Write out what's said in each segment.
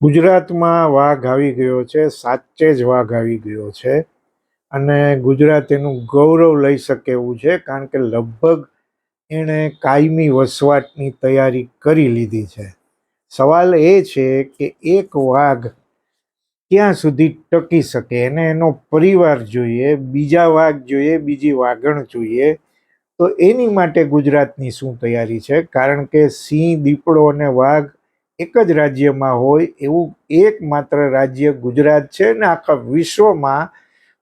ગુજરાતમાં વાઘ આવી ગયો છે, સાચે જ વાઘ આવી ગયો છે. અને ગુજરાત એનું ગૌરવ લઈ શકે એવું છે, કારણ કે લગભગ એણે કાયમી વસવાટની તૈયારી કરી લીધી છે. સવાલ એ છે કે એક વાઘ ક્યાં સુધી ટકી શકે? એને એનો પરિવાર જોઈએ, બીજા વાઘ જોઈએ, બીજી વાઘણ જોઈએ. તો એની માટે ગુજરાતની શું તૈયારી છે? કારણ કે સિંહ, દીપડો અને વાઘ એક જ રાજ્યમાં હોય એવું એકમાત્ર રાજ્ય ગુજરાત છે ને આખા વિશ્વમાં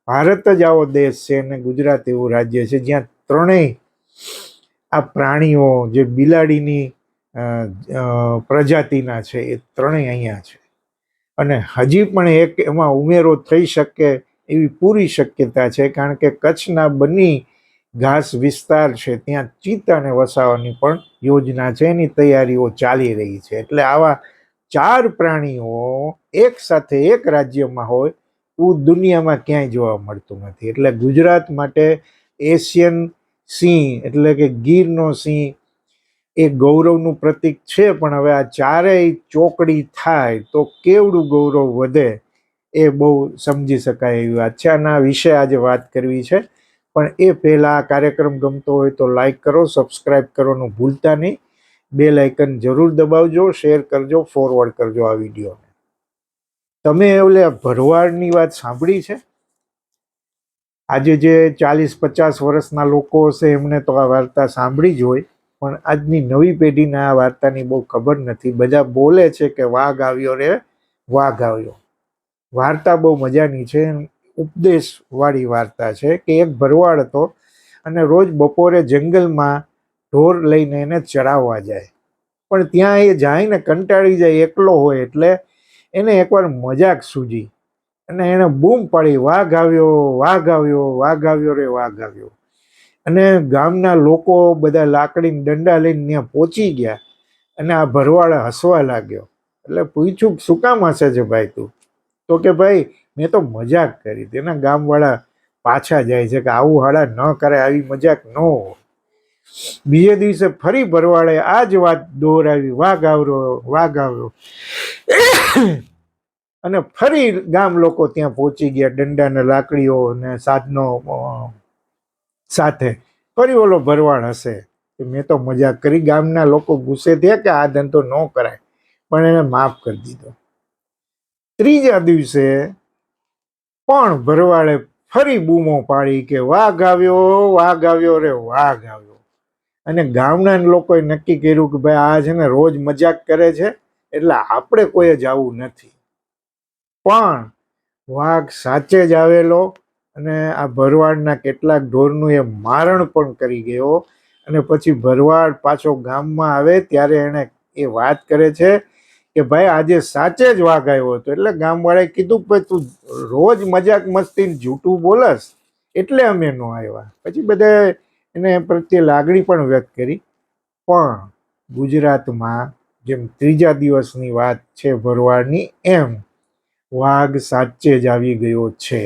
ભારત જ આવો દેશ છે અને ગુજરાત એવું રાજ્ય છે. જ્યાં ત્રણેય આ પ્રાણીઓ જે બિલાડીની પ્રજાતિના છે એ ત્રણેય અહીંયા છે. અને હજી પણ એક એમાં ઉમેરો થઈ શકે એવી પૂરી શક્યતા છે કારણ કે કચ્છના બની ઘાસ વિસ્તાર છે, ત્યાં ચિત્તાને વસાવવાની પણ યોજના છે, એની તૈયારીઓ ચાલી રહી છે. એટલે આવા ચાર પ્રાણીઓ એક સાથે એક રાજ્યમાં હોય એવું દુનિયામાં ક્યાંય જોવા મળતું નથી. એટલે ગુજરાત માટે એશિયન સિંહ, એટલે કે ગીરનો સિંહ, એ ગૌરવનું પ્રતીક છે, પણ હવે આ ચારેય ચોકડી થાય તો કેવડું ગૌરવ વધે એ બહુ સમજી શકાય એવી વાત છે. અને આ વિશે આજે વાત કરવી છે. પણ એ પહેલાં આ કાર્યક્રમ ગમતો હોય તો લાઈક કરો સબસ્ક્રાઈબ કરવાનું ભૂલતા નહીં. બે લાઇકન જરૂર દબાવજો શેર કરજો ફોરવર્ડ કરજો આ વિડીયોને. તમે આ ભરવાડની વાત સાંભળી છે? આજે જે ચાલીસ પચાસ વર્ષના લોકો હશે એમને તો આ વાર્તા સાંભળી જ હોય, પણ આજની નવી પેઢીને આ વાર્તાની બહુ ખબર નથી. બધા બોલે છે કે વાઘ આવ્યો રે, વાઘ આવ્યો. વાર્તા બહુ મજાની છે. ઉપદેશ વાળી વાર્તા છે કે એક ભરવાડ હતો અને રોજ બપોરે જંગલમાં ઢોર લઈને એને ચરાવવા જાય. પણ ત્યાં એ જાય કંટાળી જાય, એકલો હોય એટલે એને એકવાર મજાક સૂજી અને એને બૂમ પાડી, વાઘ આવ્યો વાઘ આવ્યો વાઘ આવ્યો રે, વાઘ આવ્યો. અને ગામના લોકો બધા લાકડીને દંડા લઈને ત્યાં પહોંચી ગયા અને આ ભરવાડ હસવા લાગ્યો. એટલે પૂછ્યું, શું કામ હશે છે ભાઈ તું? તો કે, ભાઈ મેં તો મજાક કરી. તેના ગામવાળા પાછા જાય છે કે આવું હાડા ન કરે આવી મજાક ન બીજે દિવસે ફરી ભરવાડે આ જ વાત દોહરાવી વાઘ આવરો વાઘ આવ્યો અને ફરી ગામ લોકો ત્યાં પહોંચી ગયા દંડા ને લાકડીઓ ને સાધનો સાથે. ફરી ઓલો ભરવાડ હશે. મેં તો મજાક કરી. ગામના લોકો ગુસ્સે થયા કે આ ધંધો ન કરાય. પણ એને માફ કરી દીધો. ત્રીજા દિવસે પણ ભરવાડે ફરી બૂમો પાડી કે વાઘ આવ્યો વાઘ આવ્યો રે, વાઘ આવ્યો. અને ગામના લોકોએ નક્કી કર્યું કે ભાઈ આ છે ને રોજ મજાક કરે છે, એટલે આપણે કોઈ જ આવું નથી. પણ વાઘ સાચે જ આવેલો અને આ ભરવાડના કેટલાક ઢોરનું એ મારણ પણ કરી ગયો. અને પછી ભરવાડ પાછો ગામમાં આવે ત્યારે એને એ વાત કરે છે કે ભાઈ, આજે સાચે જ વાઘ આવ્યો હતો. એટલે ગામવાળાએ કીધું કે તું રોજ મજાક મસ્તી જૂઠું બોલસ. એટલે અમે ન આવ્યા. પછી બધા એને પ્રત્યે લાગણી પણ વ્યક્ત કરી. પણ ગુજરાતમાં જેમ ત્રીજા દિવસની વાત છે ભરવાડની, એમ વાઘ સાચે જ આવી ગયો છે.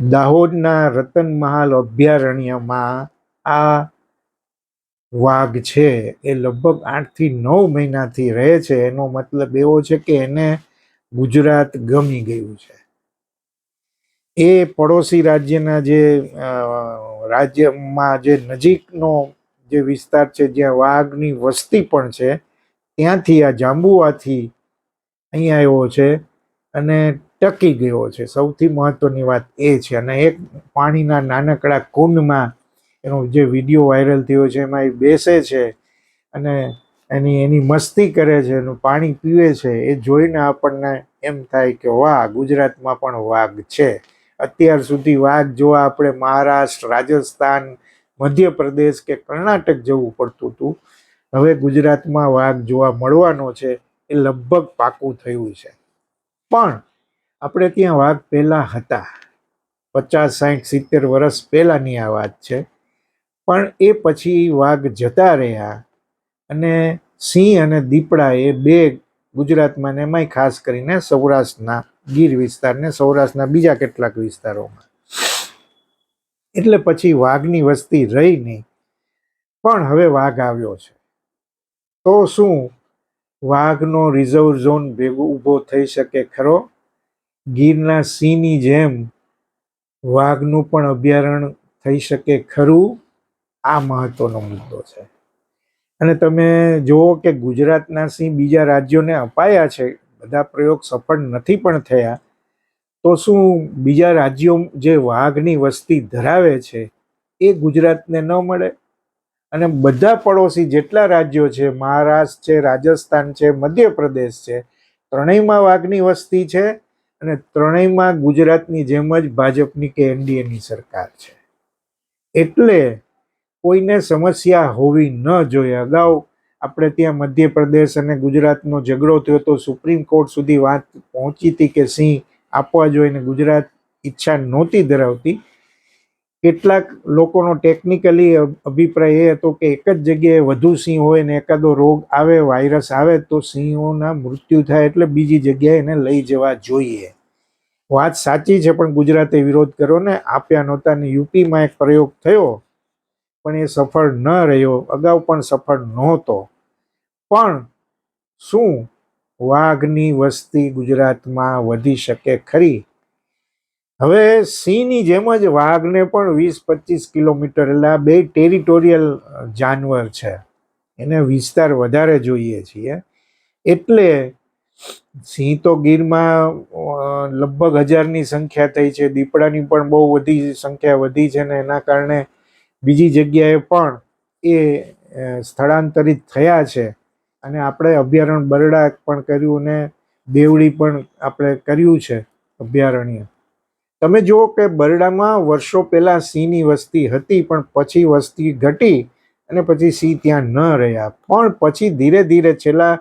દાહોદના રતન મહાલ અભયારણ્યમાં આ વાઘ છે, એ લગભગ આઠથી નવ મહિનાથી રહે છે. એનો મતલબ એવો છે કે એને ગુજરાત ગમી ગયું છે. એ પડોશી રાજ્યના જે રાજ્યમાં જે નજીકનો જે વિસ્તાર છે, જ્યાં વાઘની વસ્તી પણ છે, ત્યાંથી આ જાંબુવાથી અહીંયા આવ્યો છે અને ટકી ગયો છે. સૌથી મહત્વની વાત એ છે અને એક પાણીના નાનકડા કુંડમાં એનો જે વીડિયો વાયરલ થયો છે, એમાં એ બેસે છે અને એની એની મસ્તી કરે છે, એનું પાણી પીવે છે, એ જોઈને આપણને એમ થાય કે વાહ, ગુજરાતમાં પણ વાઘ છે. અત્યાર સુધી વાઘ જોવા આપણે મહારાષ્ટ્ર, રાજસ્થાન, મધ્યપ્રદેશ કે કર્ણાટક જવું પડતું હતું, હવે ગુજરાતમાં વાઘ જોવા મળવાનો છે, એ લગભગ પાકું થયું છે. પણ આપણે ત્યાં વાઘ પહેલાં હતા. પચાસ, સાઠ, સિત્તેર વર્ષ પહેલાંની આ વાત છે. પણ એ પછી વાઘ જતા રહ્યા અને સિંહ અને દીપડા એ બે ગુજરાતમાં ને એમાંય ખાસ કરીને સૌરાષ્ટ્રના ગીર વિસ્તાર ને સૌરાષ્ટ્રના બીજા કેટલાક વિસ્તારોમાં. એટલે પછી વાઘની વસ્તી રહી નહીં, પણ હવે વાઘ આવ્યો છે. તો શું વાઘનો રિઝર્વ ઝોન ભેગો ઊભો થઈ શકે ખરો? ગીરના સિંહની જેમ વાઘનું પણ અભયારણ્ય થઈ શકે ખરું? આ મહત્વનો મુદ્દો છે. અને તમે જુઓ કે ગુજરાતના સિંહ બીજા રાજ્યોને અપાયા છે, બધા પ્રયોગ સફળ નથી પણ થયા, તો શું બીજા રાજ્યો જે વાઘની વસ્તી ધરાવે છે, એ ગુજરાતને ન મળે? અને બધા પડોશી જેટલા રાજ્યો છે, મહારાષ્ટ્ર છે, રાજસ્થાન છે, મધ્યપ્રદેશ છે, ત્રણેયમાં વાઘની વસ્તી છે અને ત્રણેયમાં ગુજરાતની જેમ જ ભાજપની કે એનડીએની સરકાર છે. એટલે કોઈને સમસ્યા હોવી ન જોઈએ. અગાઉ આપણે ત્યાં મધ્યપ્રદેશ અને ગુજરાતનો ઝઘડો થયો તો સુપ્રીમ કોર્ટ સુધી વાત પહોંચી હતી કે સિંહ આપવા જોઈએ ગુજરાત ઈચ્છા નહોતી ધરાવતી. કેટલાક લોકોનો ટેકનિકલી અભિપ્રાય એ હતો કે એક જ જગ્યાએ વધુ સિંહ હોય ને એકાદો રોગ આવે વાયરસ આવે તો સિંહોના મૃત્યુ થાય એટલે બીજી જગ્યાએ એને લઈ જવા જોઈએ. વાત સાચી છે પણ ગુજરાતે વિરોધ કર્યો ને, આપ્યા નહોતા ને યુપીમાં એક પ્રયોગ થયો. પણ એ સફળ ન રહ્યો, અગાઉ પણ સફળ નહોતો. પણ શું વાઘની વસ્તી ગુજરાતમાં વધી શકે ખરી? હવે સિંહની જેમ જ વાઘને પણ વીસ પચીસ કિલોમીટર એટલે બે ટેરિટોરિયલ જાનવર છે. એને વિસ્તાર વધારે જોઈએ છીએ. એટલે સિંહ તો ગીરમાં લગભગ હજારની સંખ્યા થઈ છે. દીપડાની પણ બહુ વધી સંખ્યા વધી છે ને એના કારણે બીજી જગ્યાએ પણ એ સ્થળાંતરિત થયા છે. અને આપણે અભયારણ્ય બરડા પણ કર્યું અને દેવડી પણ આપણે કર્યું છે અભયારણ્ય. તમે જુઓ કે બરડામાં વર્ષો પહેલાં સિંહની વસ્તી હતી, પણ પછી વસ્તી ઘટી અને પછી સિંહ ત્યાં ન રહ્યા. પણ પછી ધીરે ધીરે છેલ્લા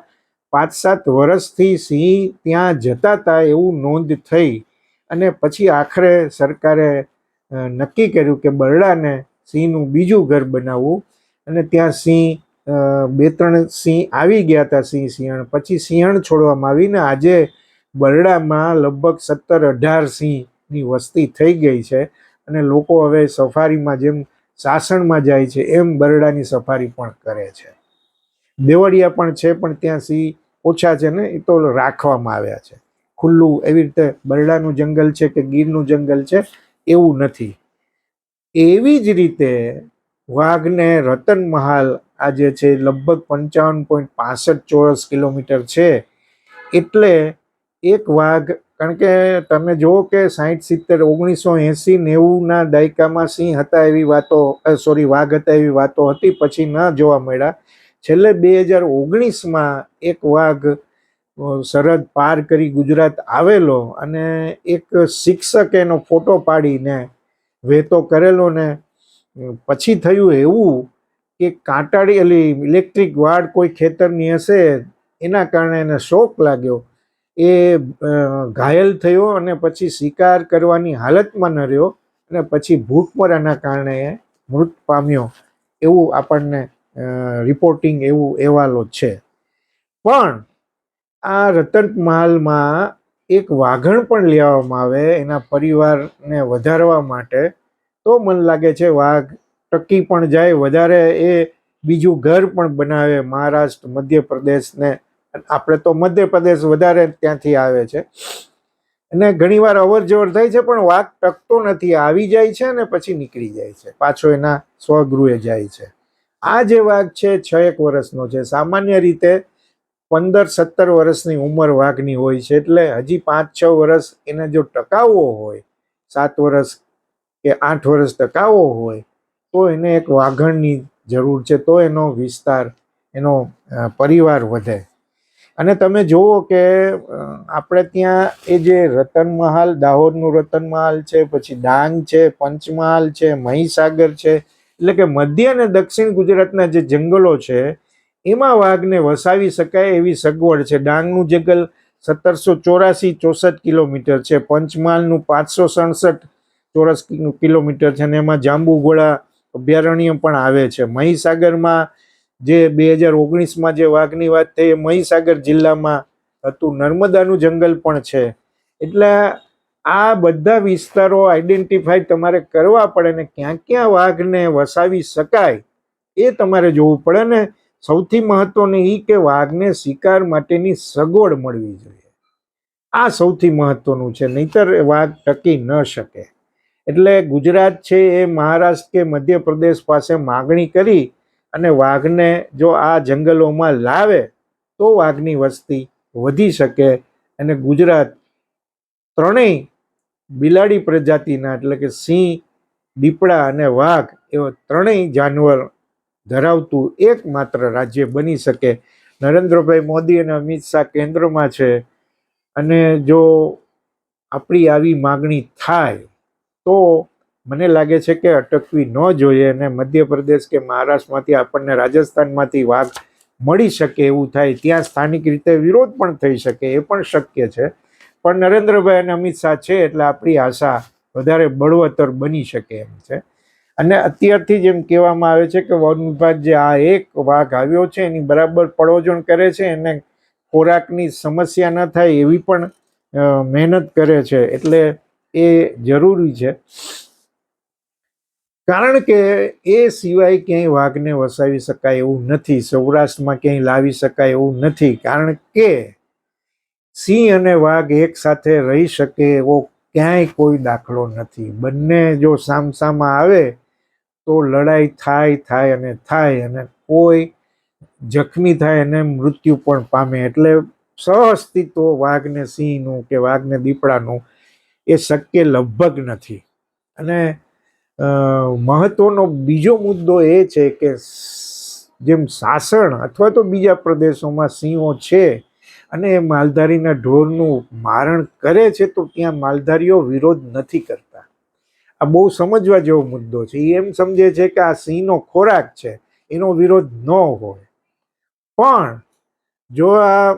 પાંચ સાત વર્ષથી સિંહ ત્યાં જતા હતા એવું નોંધ થઈ. અને પછી આખરે સરકારે નક્કી કર્યું કે બરડાને સિંહનું બીજું ઘર બનાવવું. અને ત્યાં સિંહ બે ત્રણ સિંહ આવી ગયા હતા સિંહ સિંહણ. પછી સિંહણ છોડવામાં આવીને આજે બરડામાં લગભગ સત્તર અઢાર સિંહની વસ્તી થઈ ગઈ છે. અને લોકો હવે સફારીમાં જેમ સાસણમાં જાય છે, એમ બરડાની સફારી પણ કરે છે. દેવળિયા પણ છે, પણ ત્યાં સિંહ ઓછા છે ને, એ તો રાખવામાં આવ્યા છે. ખુલ્લું એવી રીતે બરડાનું જંગલ છે કે ગીરનું જંગલ છે, એવું નથી. એવી જ રીતે વાઘને રતન મહાલ આજે છે લગભગ પંચાવન પોઈન્ટ પાસઠ ચોરસ કિલોમીટર છે. એટલે એક વાઘ, કારણ કે તમે જુઓ કે સાહીઠ સિત્તેર, ઓગણીસો, એંસી, નેવુંના દાયકામાં સિંહ હતા એવી વાતો સોરી વાઘ હતા એવી વાતો હતી, પછી ન જોવા મળ્યા. છેલ્લે બે હજાર ઓગણીસમાં એક વાઘ સરહદ પાર કરી ગુજરાત આવેલો અને એક શિક્ષકે એનો ફોટો પાડીને વહેતો કરેલો ને પછી થયું એવું કે કાંટાળી એલી ઇલેક્ટ્રિક વાડ કોઈ ખેતરની હશે, એના કારણે એને શોક લાગ્યો. એ ઘાયલ થયો અને પછી શિકાર કરવાની હાલતમાં ન રહ્યો અને પછી ભૂખમરાના કારણે એ મૃત પામ્યો. એવું આપણને રિપોર્ટિંગ એવું અહેવાલો છે. પણ આ રતન મહાલમાં એક વાઘણ પણ લેવામાં આવે એના પરિવારને વધારવા માટે. તો મને લાગે છે વાઘ ટકી પણ જાય, વધારે એ બીજું ઘર પણ બનાવે મહારાષ્ટ્ર, મધ્યપ્રદેશને. આપણે તો મધ્યપ્રદેશ વધારે ત્યાંથી આવે છે. અને ઘણીવાર અવર જવર થાય છે, પણ વાઘ ટકતો નથી, આવી જાય છે અને પછી નીકળી જાય છે. પાછો એના સ્વગૃહે જાય છે. આ જે વાઘ છે, છ એક વર્ષનો છે. સામાન્ય રીતે પંદર, સત્તર વર્ષની ઉંમર વાઘની હોય છે એટલે હજી પાંચ, છ વર્ષ એને જો ટકાવવો હોય, સાત વર્ષ કે આઠ વર્ષ ટકાવવો હોય, તો એને એક વાઘણની જરૂર છે, તો એનો વિસ્તાર, એનો પરિવાર વધે. અને તમે જુઓ કે આપણે ત્યાં એ જે રતનમહાલ દાહોદનું રતનમહાલ છે, પછી ડાંગ છે, પંચમહાલ છે, મહીસાગર છે, એટલે કે મધ્ય અને દક્ષિણ ગુજરાતના જે જંગલો છે એમાં વાઘને વસાવી શકાય એવી સગવડ છે. ડાંગનું જંગલ સત્તરસો ચોરાસી ચોસઠ કિલોમીટર છે. પંચમહાલનું પાંચસો સડસઠ ચોરસ કિલોમીટર છે અને એમાં જાંબુઘોડા અભયારણ્ય પણ આવે છે. મહીસાગરમાં જે બે હજાર ઓગણીસમાં જે વાઘની વાત થઈ, એ મહીસાગર જિલ્લામાં હતું. નર્મદાનું જંગલ પણ છે. એટલે આ બધા વિસ્તારો આઈડેન્ટિફાઈ તમારે કરવા પડે ને ક્યાં ક્યાં વાઘને વસાવી શકાય એ તમારે જોવું પડે ને સૌથી મહત્વનું એ કે વાઘને શિકાર માટેની સગવડ મળવી જોઈએ. આ સૌથી મહત્વનું છે, નહીતર વાઘ ટકી ન શકે. એટલે ગુજરાત છે એ મહારાષ્ટ્ર કે મધ્યપ્રદેશ પાસે માગણી કરી અને વાઘને જો આ જંગલોમાં લાવે તો વાઘની વસ્તી વધી શકે અને ગુજરાત ત્રણેય બિલાડી પ્રજાતિના એટલે કે સિંહ, દીપડા અને વાઘ એવા ત્રણેય જાનવર ધરાવતું એકમાત્ર રાજ્ય બની શકે. નરેન્દ્રભાઈ મોદી અને અમિત શાહ કેન્દ્રમાં છે. અને જો આપણી આવી માગણી થાય, તો મને લાગે છે કે અટકવી ન જોઈએ અને મધ્યપ્રદેશ કે મહારાષ્ટ્રમાંથી આપણને રાજસ્થાનમાંથી વાઘ મળી શકે એવું થાય, ત્યાં સ્થાનિક રીતે વિરોધ પણ થઈ શકે, એ પણ શક્ય છે. પણ નરેન્દ્રભાઈ અને અમિત શાહ છે એટલે આપણી આશા વધારે બળવતર બની શકે એમ છે. અને અત્યારથી જેમ કહેવામાં આવે છે કે વન વિભાગ જે આ એક વાઘ આવ્યો છે, એની બરાબર પડોજણ કરે છે, એને ખોરાકની સમસ્યા ન થાય એવી પણ મહેનત કરે છે. એટલે એ જરૂરી છે. કારણ કે એ સિવાય ક્યાંય વાઘને વસાવી શકાય એવું નથી, સૌરાષ્ટ્રમાં ક્યાંય લાવી શકાય એવું નથી. કારણ કે સિંહ અને વાઘ એક સાથે રહી શકે એવો ક્યાંય કોઈ દાખલો નથી. બંને જો સામસામા આવે તો લડાઈ થાય થાય અને થાય અને કોઈ જખમી થાય અને મૃત્યુ પણ પામે. એટલે સહઅસ્તિત્વ વાઘને સિંહનું કે વાઘને દીપડાનું એ શક્ય લગભગ નથી. અને મહત્વનો બીજો મુદ્દો એ છે કે જેમ સાસણ અથવા તો બીજા પ્રદેશોમાં સિંહો છે અને એ માલધારીના ઢોરનું મારણ કરે છે તો ત્યાં માલધારીઓ વિરોધ નથી કરતા. આ બહુ સમજવા જેવો મુદ્દો છે. એ એમ સમજે છે કે આ સિંહનો ખોરાક છે, એનો વિરોધ ન હોય. પણ જો આ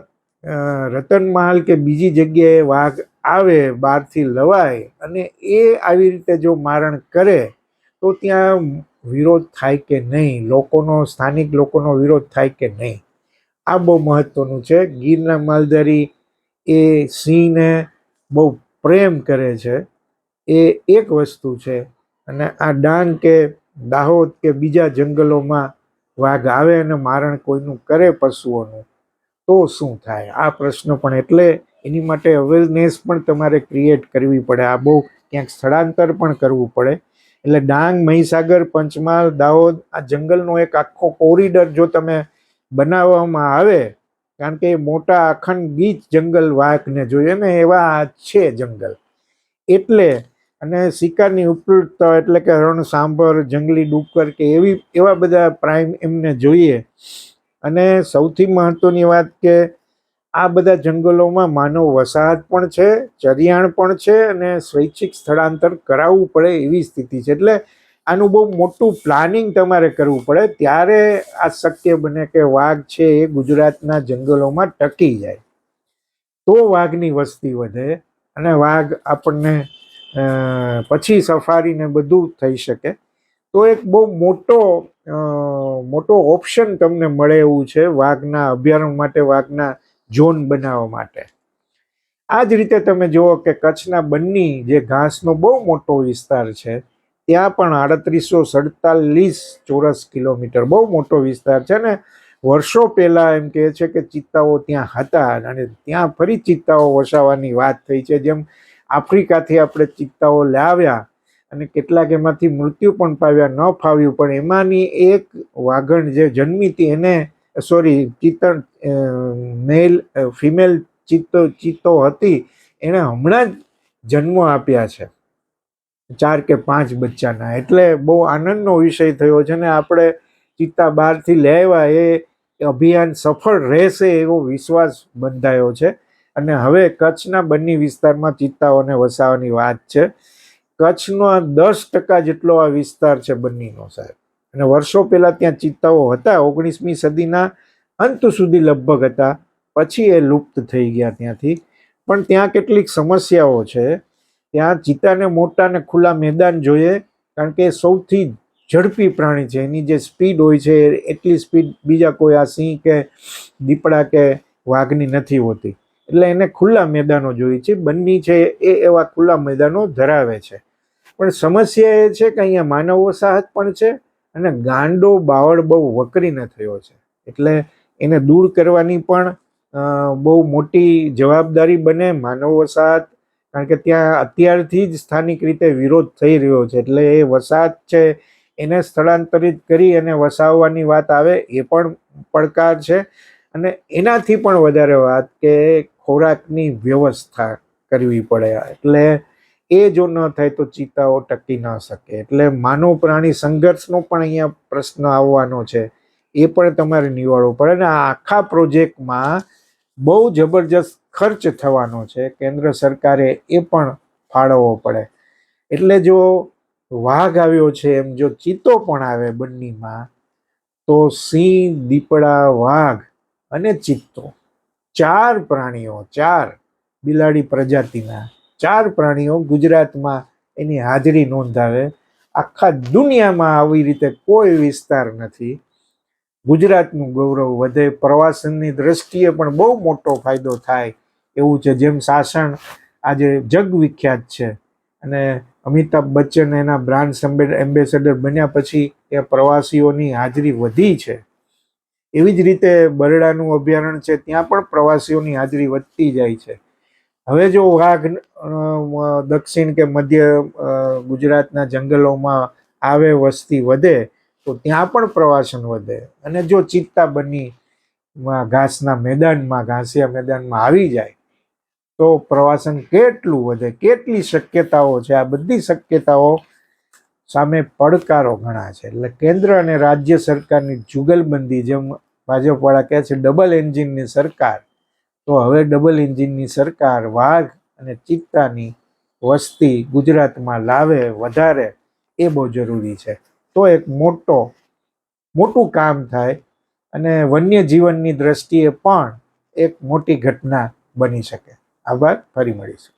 રતન મહાલ કે બીજી જગ્યાએ વાઘ આવે, બહારથી લવાય અને એ આવી રીતે જો મારણ કરે, તો ત્યાં વિરોધ થાય કે નહીં? લોકોનો, સ્થાનિક લોકોનો વિરોધ થાય કે નહીં? આ બહુ મહત્વનું છે. ગીરના માલધારી એ સિંહને બહુ પ્રેમ કરે છે. એ એક વસ્તુ છે. અને આ ડાંગ કે દાહોદ કે બીજા જંગલોમાં વાઘ આવે અને મારણ કોઈનું કરે પશુઓનું, તો શું થાય? આ પ્રશ્ન પણ એટલે એની માટે અવેરનેસ પણ તમારે ક્રિએટ કરવી પડે. આ બહુ ક્યાંક સ્થળાંતર પણ કરવું પડે. એટલે ડાંગ, મહીસાગર, પંચમહાલ, દાહોદ, આ જંગલનો એક આખો કોરિડર જો તમે બનાવવામાં આવે, કારણ કે મોટા અખંડ ગીચ જંગલ વાઘને જોઈએ ને એવા છે જંગલ. એટલે અને શિકારની ઉપલબ્ધતા એટલે કે રણ સાંભર, જંગલી ડુક્કર કે એવી, એવા બધા પ્રાઇમ એમને જોઈએ. અને સૌથી મહત્ત્વની વાત કે આ બધા જંગલોમાં માનવ વસાહત પણ છે, ચરિયાણ પણ છે અને સ્વૈચ્છિક સ્થળાંતર કરાવવું પડે એવી સ્થિતિ છે. એટલે આનું બહુ મોટું પ્લાનિંગ તમારે કરવું પડે. ત્યારે આ શક્ય બને કે વાઘ છે એ ગુજરાતના જંગલોમાં ટકી જાય. તો વાઘની વસ્તી વધે અને વાઘ આપણને પછી સફારી ને બધું થઈ શકે. તો એક બહુ મોટો મોટો ઓપ્શન તમને મળે એવું છે વાઘના અભયારણ્ય માટે, વાઘના ઝોન બનાવવા માટે. આ જ રીતે તમે જુઓ કે કચ્છના બન્ની જે ઘાસનો બહુ મોટો વિસ્તાર છે, ત્યાં પણ આડત્રીસો સડતાલીસ ચોરસ કિલોમીટર બહુ મોટો વિસ્તાર છે ને વર્ષો પહેલાં એમ કહે છે કે ચિત્તાઓ ત્યાં હતા અને ત્યાં ફરી ચિત્તાઓ વસાવવાની વાત થઈ છે. જેમ આફ્રિકાથી આપણે ચિત્તાઓ લાવ્યા અને કેટલાક એમાંથી મૃત્યુ પણ પાવ્યા ન ફાવ્યું. પણ એમાંની એક વાઘણ જે જન્મી હતી એને સોરી ચિત્તણ મેલ ફિમેલ ચિત્તો ચિત્તો હતી. એણે હમણાં જ જન્મ આપ્યા છે. ચાર કે પાંચ બચ્ચાના. એટલે બહુ આનંદનો વિષય થયો છે ને આપણે ચિત્તા બહારથી લેવા એ અભિયાન સફળ રહેશે એવો વિશ્વાસ બંધાયો છે. અને હવે કચ્છના બન્ની વિસ્તારમાં ચિત્તાઓને વસાવાની વાત છે. કચ્છનો દસ ટકા જેટલો આ વિસ્તાર છે બંનીનો સાહેબ. અને વર્ષો પહેલાં ત્યાં ચિત્તાઓ હતા. ઓગણીસમી સદીના અંત સુધી લગભગ હતા. પછી એ લુપ્ત થઈ ગયા ત્યાંથી. પણ ત્યાં કેટલીક સમસ્યાઓ છે. ત્યાં ચિત્તાને મોટા ને ખુલ્લા મેદાન જોઈએ. કારણ કે સૌથી ઝડપી પ્રાણી છે. એની જે સ્પીડ હોય છે, એટલી સ્પીડ બીજા કોઈ આ સિંહ કે દીપડા કે વાઘની નથી હોતી. એટલે એને ખુલ્લા મેદાનો જોઈએ છે. બંની છે એ એવા ખુલ્લા મેદાનો ધરાવે છે. પણ સમસ્યા એ છે કે અહીંયા માનવ વસાહત પણ છે અને ગાંડો બાવળ બહુ વકરીને થયો છે. એટલે એને દૂર કરવાની પણ બહુ મોટી જવાબદારી બને માનવ વસાહત, કારણ કે ત્યાં અત્યારથી જ સ્થાનિક રીતે વિરોધ થઈ રહ્યો છે. એટલે એ વસાહત છે, એને સ્થળાંતરિત કરી અને વસાવવાની વાત આવે એ પણ પડકાર છે. અને એનાથી પણ વધારે વાત કે ખોરાકની વ્યવસ્થા કરવી પડે. એટલે એ જો ન થાય તો ચિત્તાઓ ટકી ન શકે. એટલે માનવ પ્રાણી સંઘર્ષનો પણ અહીંયા પ્રશ્ન આવવાનો છે. એ પણ તમારે નિવાળવો પડે. અને આ આખા પ્રોજેક્ટમાં બહુ જબરજસ્ત ખર્ચ થવાનો છે. કેન્દ્ર સરકારે એ પણ ફાળવવો પડે. એટલે જો વાઘ આવ્યો છે એમ જો ચિત્તો પણ આવે બંનેમાં, તો સિંહ, દીપડા, વાઘ અને ચિત્તો ચાર પ્રાણીઓ, ચાર બિલાડી પ્રજાતિના ચાર પ્રાણીઓ ગુજરાતમાં એની હાજરી નોંધાવે. આખા દુનિયામાં આવી રીતે કોઈ વિસ્તાર નથી. ગુજરાતનું ગૌરવ વધે, પ્રવાસનની દ્રષ્ટિએ પણ બહુ મોટો ફાયદો થાય એવું છે, જેમ સાસણ આજે જગવિખ્યાત છે અને અમિતાભ બચ્ચન એના બ્રાન્ડ એમ્બેસેડર બન્યા પછી ત્યાં પ્રવાસીઓની હાજરી વધી છે. એવી જ રીતે બરડાનું અભયારણ્ય છે, ત્યાં પણ પ્રવાસીઓની હાજરી વધતી જાય છે. હવે જો વાઘ દક્ષિણ કે મધ્ય ગુજરાતના જંગલોમાં આવે, વસ્તી વધે, તો ત્યાં પણ પ્રવાસન વધે. અને જો ચિત્તા બની ઘાસના મેદાનમાં, ઘાસિયા મેદાનમાં આવી જાય, તો પ્રવાસન કેટલું વધે, કેટલી શક્યતાઓ છે? આ બધી શક્યતાઓ સામે પડકારો ઘણા છે. એટલે કેન્દ્ર અને રાજ્ય સરકારની જુગલબંધી જેમ ભાજપવાળા કહે છે ડબલ એન્જિનની સરકાર. તો હવે ડબલ એન્જિનની સરકાર વાઘ અને ચિત્તાની વસ્તી ગુજરાતમાં લાવે વધારે એ બહુ જરૂરી છે. તો એક મોટો, મોટું કામ થાય અને વન્ય જીવનની દ્રષ્ટિએ પણ એક મોટી ઘટના બની શકે. આભાર, ફરી મળીશું.